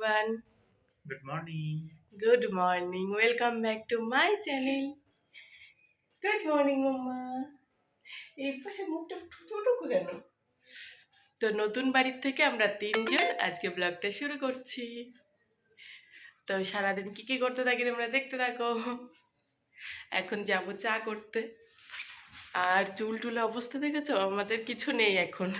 everyone. Good morning. Good morning. Welcome back to my channel. Good morning, মাম্মা এই পাশে মুখটা টুটুকু কেন তো নতুন বাড়ির থেকে আমরা তিনজন আজকে ব্লগটা শুরু করছি তো সারাদিন কি কি করতে থাকি তোমরা দেখতে থাকো এখন যাব চা করতে আর চুল টুলে অবস্থা দেখেছ? আমাদের কিছু নেই এখন।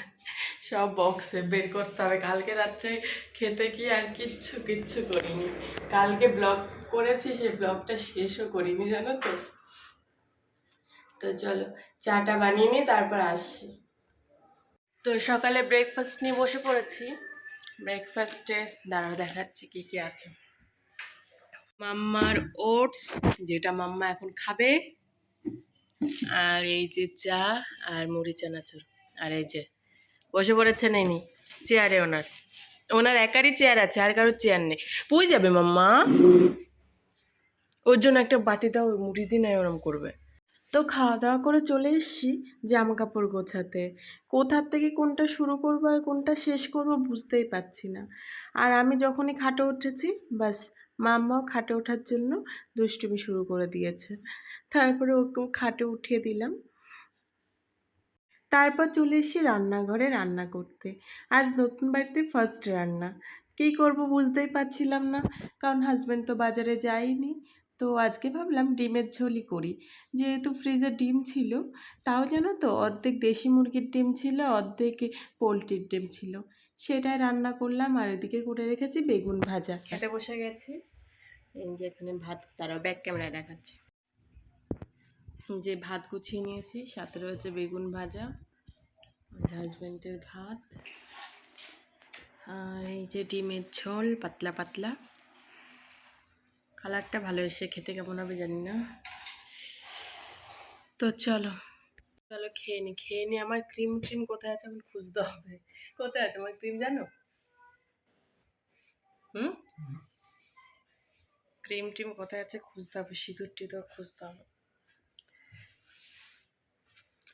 সব বক্সে বের করতে হবে। কালকে রাত্রে খেতে কি আর কিচ্ছু কিচ্ছু করিনি। কালকে ব্লগ করেছি, সেই ব্লগটা শেষও করিনি, জানো তো? তো চলো, চাটা বানিয়ে নিই তারপর আসছি। তো সকালে ব্রেকফাস্ট নিয়ে বসে পড়েছি। ব্রেকফাস্টে দাঁড়া দেখাচ্ছি কি কি আছে। মাম্মার ওটস যেটা মাম্মা এখন খাবে। আর এই যে চা আর মুড়ি চানাচুর আর এই যে, বসে পড়েছেন ইনি চেয়ারে ওনার। ওনার একারই চেয়ার আছে, আর কারোর চেয়ার নেই। পুই যাবে মাম্মা? ওর জন্য একটা বাটি দাও মুড়ি দিন ওরম করবে। তো খাওয়া দাওয়া করে চলে এসেছি জামা কাপড় গোছাতে। কোথার থেকে কোনটা শুরু করব আর কোনটা শেষ করব বুঝতেই পারছি না। আর আমি যখনই খাটে উঠেছি, বাস মাম্মাও খাটে ওঠার জন্য দুষ্টুমি শুরু করে দিয়েছে। তারপরে ওকে খাটে উঠিয়ে দিলাম। তারপর চলে এসেছি রান্নাঘরে রান্না করতে। আজ নতুন বাড়িতে ফার্স্ট রান্না। কী করব বুঝতেই পারছিলাম না, কারণ হাজব্যান্ড তো বাজারে যায়নি। তো আজকে ভাবলাম ডিমের ঝোলই করি। যেহেতু ফ্রিজে ডিম ছিল, তাও জানো তো অর্ধেক দেশি মুরগির ডিম ছিল, অর্ধেক পোলট্রির ডিম ছিল। সেটাই রান্না করলাম আর এদিকে করে রেখেছি বেগুন ভাজা। খেতে বসে গেছি। এই যে এখানে ভাত তারাও ব্যাক ক্যামেরায় দেখাচ্ছে। যে ভাত গুছিয়ে নিয়েছি, সাথে রয়েছে বেগুন ভাজা হাজব্যান্ডের ভাত, আর এই যে ডিমের ঝোল, পাতলা পাতলা। কালারটা ভালো এসে খেতে কেমন হবে জানি না। তো চলো চলো খেয়ে নি খেয়ে নি। আমার ক্রিম ক্রিম কোথায় আছে এখন খুঁজতে হবে? কোথায় আছে আমার ক্রিম জানো? হুম? ক্রিম টিম কোথায় আছে খুঁজতে হবে সিঁদুর টিঁদুর খুঁজতে হবে।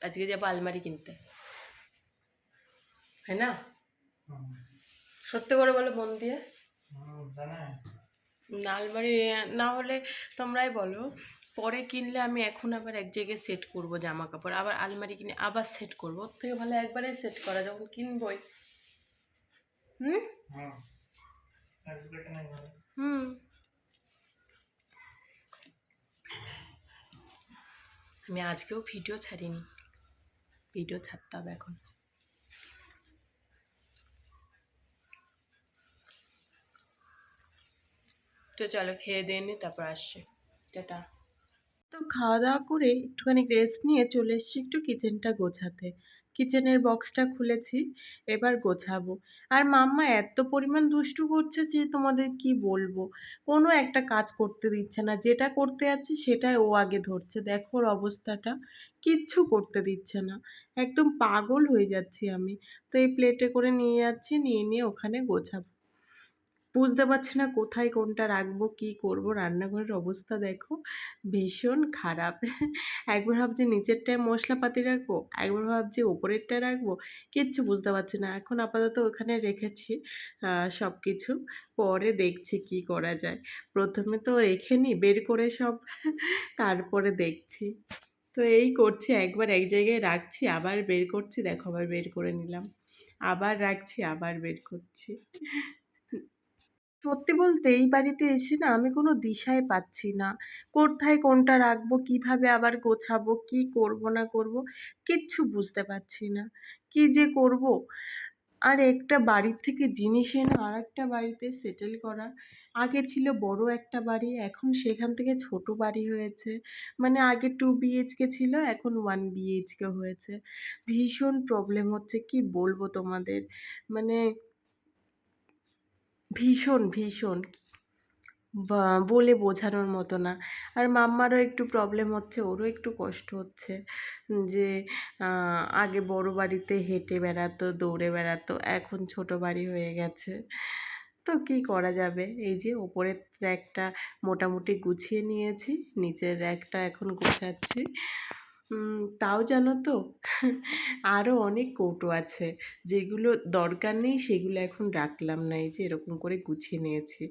আজকে যাব আলমারি কিনতে। হ্যাঁ না? সত্যি করে বলো মন দিয়ে। না আলমারি না হলে তোমরাই বলো পরে কিনলে আমি এখন আবার এক জায়গায় সেট করব জামা কাপড় আবার আলমারি কিনে আবার সেট করব। ওর থেকে ভালো একবারে সেট করা যখন কিনবই। হুম? হুম। আমি আজকেও ভিডিও ছাড়িনি। ভিডিও ছাড়তে হবে এখন। তো চলো খেয়ে দিয়ে নি তারপর আসছে। টাটা। তো খাওয়া দাওয়া করে একটুখানি রেস্ট নিয়ে চলে এসেছি একটু কিচেনটা গোছাতে। কিচেনের বক্সটা খুলেছি, এবার গোছাবো। আর মাম্মা এত পরিমাণ দুষ্টু করছে যে তোমাদের কি বলব? কোনো একটা কাজ করতে দিচ্ছে না। যেটা করতে যাচ্ছে সেটাই ও আগে ধরছে। দেখো ওর অবস্থাটা। কিচ্ছু করতে দিচ্ছে না। একদম পাগল হয়ে যাচ্ছি আমি। তো এই প্লেটে করে নিয়ে যাচ্ছি, নিয়ে নিয়ে ওখানে গোছাবো। বুঝতে পারছি না কোথায় কোনটা রাখব, কি করব। রান্নাঘরের অবস্থা দেখো ভীষণ খারাপ। একবার ভাবছি নিচেরটায় মশলাপাতি রাখব, একবার ভাবছি ওপরেরটায় রাখব, কিচ্ছু বুঝতে পারছি না। এখন আপাতত ওখানে রেখেছি সব কিছু পরে দেখছি কি করা যায়। প্রথমে তো রেখে নিই বের করে সব, তারপরে দেখছি। তো এই করছি, একবার এক জায়গায় রাখছি, আবার বের করছি, দেখো আবার বের করে নিলাম। আবার রাখছি, আবার বের করছি। সত্যি বলতে এই বাড়িতে এসে না আমি কোনো দিশাই পাচ্ছি না। কোথায় কোনটা রাখব, কীভাবে আবার গোছাবো, কি করব না করব কিচ্ছু বুঝতে পারছি না। কি যে করব? আর একটা বাড়ির থেকে জিনিস এনে আর একটা বাড়িতে সেটেল করা। আগে ছিল বড় একটা বাড়ি, এখন সেখান থেকে ছোট বাড়ি হয়েছে। মানে আগে টু বিএইচকে ছিল, এখন ওয়ান বিএইচকে হয়েছে। ভীষণ প্রবলেম হচ্ছে, কি বলব তোমাদের? মানে ভীষণ ভীষণ। বলে বোঝানোর মতো না। আর মাম্মারও একটু প্রবলেম হচ্ছে, ওরও একটু কষ্ট হচ্ছে। যে আগে বড় বাড়িতে হেঁটে বেড়াতো, দৌড়ে বেড়াতো, এখন ছোট বাড়ি হয়ে গেছে। তো কী করা যাবে? এই যে, ওপরের র্যাকটা মোটামুটি গুছিয়ে নিয়েছি, নিচের র্যাকটা এখন গোছাচ্ছি। তাও জানো তো? আরও অনেক কৌটো আছে। যেগুলো দরকার নেই, সেগুলো এখন রাখলাম না। এই যে এরকম করে গুছিয়ে নিয়েছি।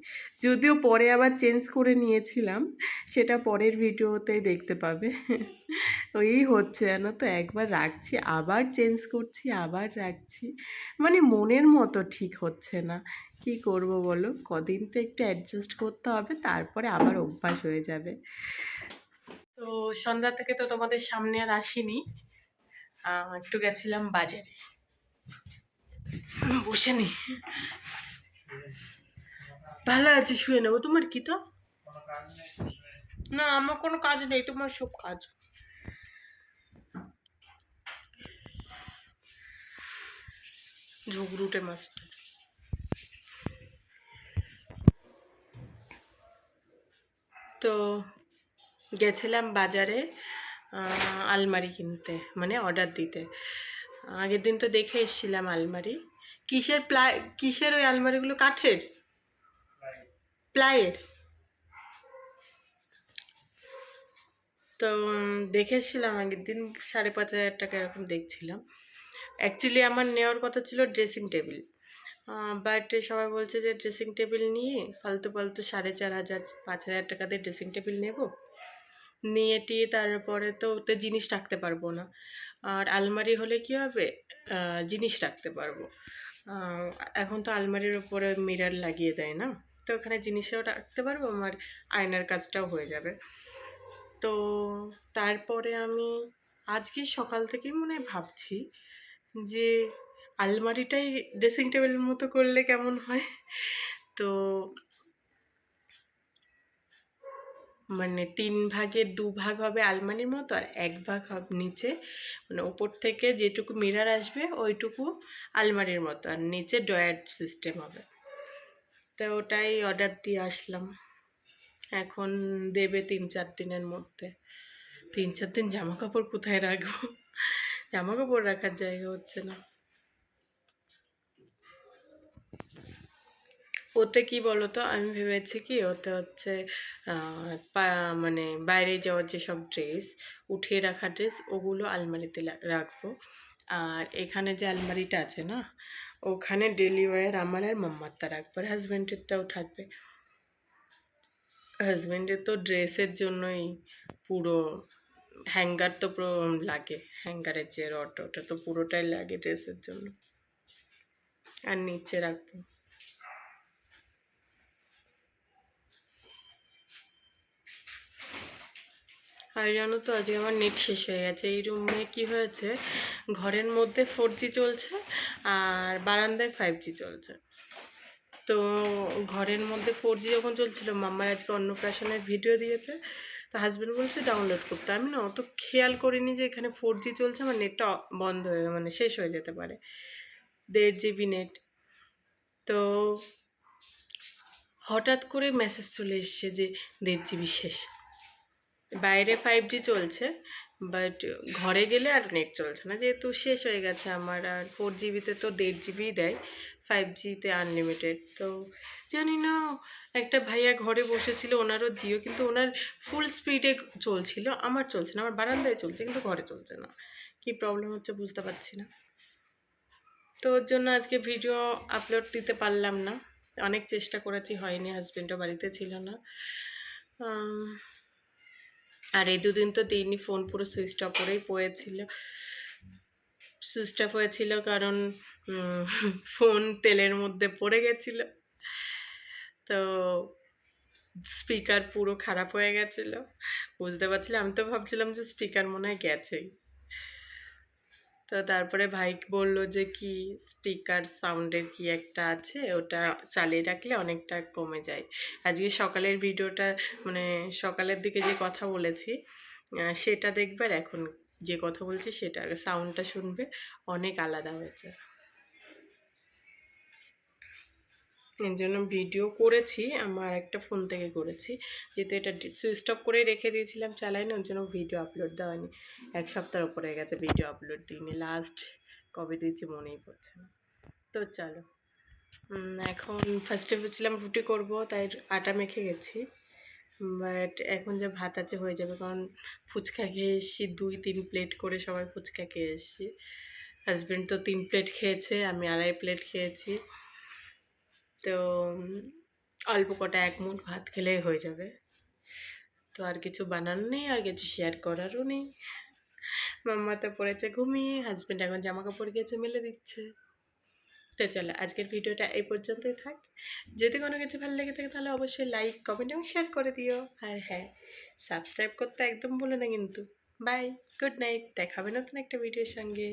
যদিও পরে আবার চেঞ্জ করে নিয়েছিলাম, সেটা পরের ভিডিওতেই দেখতে পাবে। ওই হচ্ছে জানো তো, একবার রাখছি, আবার চেঞ্জ করছি, আবার রাখছি। মানে মনের মতো ঠিক হচ্ছে না। কি করব বলো? কদিন তো একটু অ্যাডজাস্ট করতে হবে, তারপরে আবার অভ্যাস হয়ে যাবে। তো সন্ধ্যা থেকে তো তোমাদের সামনে আর আসিনি। একটু গেছিলাম বাজারে। বসে নি। ভালো আছে, শুয়ে নেব। তোমার কি তো? না, আমার কোনো কাজ নেই, তোমার সব কাজ। ঝুগরুটে মাস্টার তো গেছিলাম বাজারে আলমারি কিনতে মানে অর্ডার দিতে। আগের দিন তো দেখে এসেছিলাম আলমারি। কিসের প্লাই, কিসের ওই আলমারিগুলো? কাঠের? প্লাইয়ের। তো, দেখে এসেছিলাম আগের দিন, সাড়ে পাঁচ হাজার টাকা এরকম দেখছিলাম। অ্যাকচুয়ালি আমার নেওয়ার কথা ছিল ড্রেসিং টেবিল বাট সবাই বলছে যে ড্রেসিং টেবিল নিয়ে ফালতু ফালতু সাড়ে চার হাজার, পাঁচ হাজার টাকা দিয়ে ড্রেসিং টেবিল নেব। নিয়ে টিয়ে তারপরে তো ওতে জিনিস রাখতে পারব না। আর আলমারি হলে কি হবে? জিনিস রাখতে পারব। এখন তো আলমারির ওপরে মিরার লাগিয়ে দেয় না? তো ওখানে জিনিসও রাখতে পারব, আমার আয়নার কাজটাও হয়ে যাবে। তো তারপরে আমি আজকে সকাল থেকেই মনে হয় ভাবছি যে আলমারিটাই ড্রেসিং টেবিলের মতো করলে কেমন হয়? তো মানে তিন ভাগের দু ভাগ হবে আলমারির মতো আর এক ভাগ হবে নিচে। মানে ওপর থেকে যেটুকু মিরার আসবে ওইটুকু আলমারির মতো আর নিচে ডয়ার সিস্টেম হবে। তো ওটাই অর্ডার দিয়ে আসলাম। এখন দেবে তিন চার দিনের মধ্যে। তিন চার দিন জামা কাপড় কোথায় রাখব? জামা কাপড় রাখার জায়গা হচ্ছে না। ওতে কি বলতো? আমি ভেবেছি কি ওতে হচ্ছে মানে বাইরে যাওয়ার যেসব ড্রেস, উঠিয়ে রাখা ড্রেস, ওগুলো আলমারিতে রাখব। আর এখানে যে আলমারিটা আছে না, ওখানে ডেলি ওয়ার আমার আর মাম্মারটা রাখব আর হাজব্যান্ডেরটাও থাকবে। হাজব্যান্ডের তো ড্রেসের জন্যই পুরো হ্যাঙ্গার তো পুরো লাগে, হ্যাঙ্গারের যে রড, ওটা তো পুরোটাই লাগে ড্রেসের জন্য। আর নিচে রাখব। আর জানো তো, আজকে আমার নেট শেষ হয়ে গেছে। এই রুমে কি হয়েছে? ঘরের মধ্যে ফোর জি চলছে আর বারান্দায় ফাইভ জি চলছে। তো ঘরের মধ্যে ফোর জি যখন চলছিল মাম্মার আজকে অন্নপ্রাশনের ভিডিও দিয়েছে। তো হাজব্যান্ড বলছে ডাউনলোড করতে। আমি না অত খেয়াল করিনি যে এখানে ফোর জি চলছে, আমার নেটটা বন্ধ হয়ে মানে শেষ হয়ে যেতে পারে। দেড় জিবি নেট তো হঠাৎ করে মেসেজ চলে এসছে যে দেড় জিবি শেষ। বাইরে ফাইভ জি চলছে বাট ঘরে গেলে আর নেট চলছে না। যেহেতু শেষ হয়ে গেছে আমার, আর ফোর জিবিতে তো দেড় জিবিই দেয় ফাইভ জিতে আনলিমিটেড তো জানি না, একটা ভাইয়া ঘরে বসেছিল, ওনারও জিও, কিন্তু ওনার ফুল স্পিডে চলছিল, আমার চলছে না, আমার বারান্দায় চলছে, কিন্তু ঘরে চলছে না। কি প্রবলেম হচ্ছে বুঝতে পারছি না। তো ওর জন্য আজকে ভিডিও আপলোড দিতে পারলাম না। অনেক চেষ্টা করেছি, হয়নি হাজব্যান্ডও বাড়িতে ছিল না। আর এই দুদিন তো দিনই ফোন পুরো সুইচ অফ করেই পড়েছিল। সুইচ অফ হয়েছিল কারণ ফোন তেলের মধ্যে পড়ে গেছিল। তো স্পিকার পুরো খারাপ হয়ে গেছিল। বুঝতে পারছিলাম, আমি তো ভাবছিলাম যে স্পিকার মনে হয় গেছেই। তো তারপরে ভাই বলল যে, কি স্পিকার সাউন্ডের কি একটা আছে? ওটা চালিয়ে রাখলে অনেকটা কমে যায়। আজকে সকালের ভিডিওটা মানে সকালের দিকে যে কথা বলেছি সেটা দেখবার এখন যে কথা বলছি সেটা সাউন্ডটা শুনবে, অনেক আলাদা হয়েছে। এর জন্য ভিডিও করেছি, আমার একটা ফোন থেকে করেছি। যেহেতু এটা সুইচ অফ করে রেখে দিয়েছিলাম চালাই না ওর জন্য ভিডিও আপলোড দেওয়া হয়নি। এক সপ্তাহের উপরে গেছে ভিডিও আপলোড দিইনি। লাস্ট কবে দিয়েছি মনেই পড়ছে না। তো চলো। এখন ফার্স্টে ভেবেছিলাম রুটি করব, তাই আটা মেখে গেছি। বাট এখন যে ভাত আছে হয়ে যাবে, কারণ ফুচকা খেয়ে এসেছি, দুই, তিন প্লেট করে সবাই ফুচকা খেয়ে এসেছি। হাজব্যান্ড তো তিন প্লেট খেয়েছে, আমি আড়াই প্লেট খেয়েছি। তো অল্প কটা এক মুঠ ভাত খেলেই হয়ে যাবে। তো আর কিছু বানানো নেই, আর কিছু শেয়ার করারও নেই। মাম্মা তো পড়েছে ঘুমিয়ে হাজব্যান্ড এখন জামা কাপড় গিয়েছে মেলে দিচ্ছে। তো চলো, আজকের ভিডিওটা এই পর্যন্তই থাক। যদি কোনো কিছু ভালো লেগে থাকে, তাহলে অবশ্যই লাইক কমেন্ট এবং শেয়ার করে দিও। আর হ্যাঁ সাবস্ক্রাইব করতে একদম ভুলো না কিন্তু। বাই গুড নাইট দেখাবে নতুন একটা ভিডিওর সঙ্গে।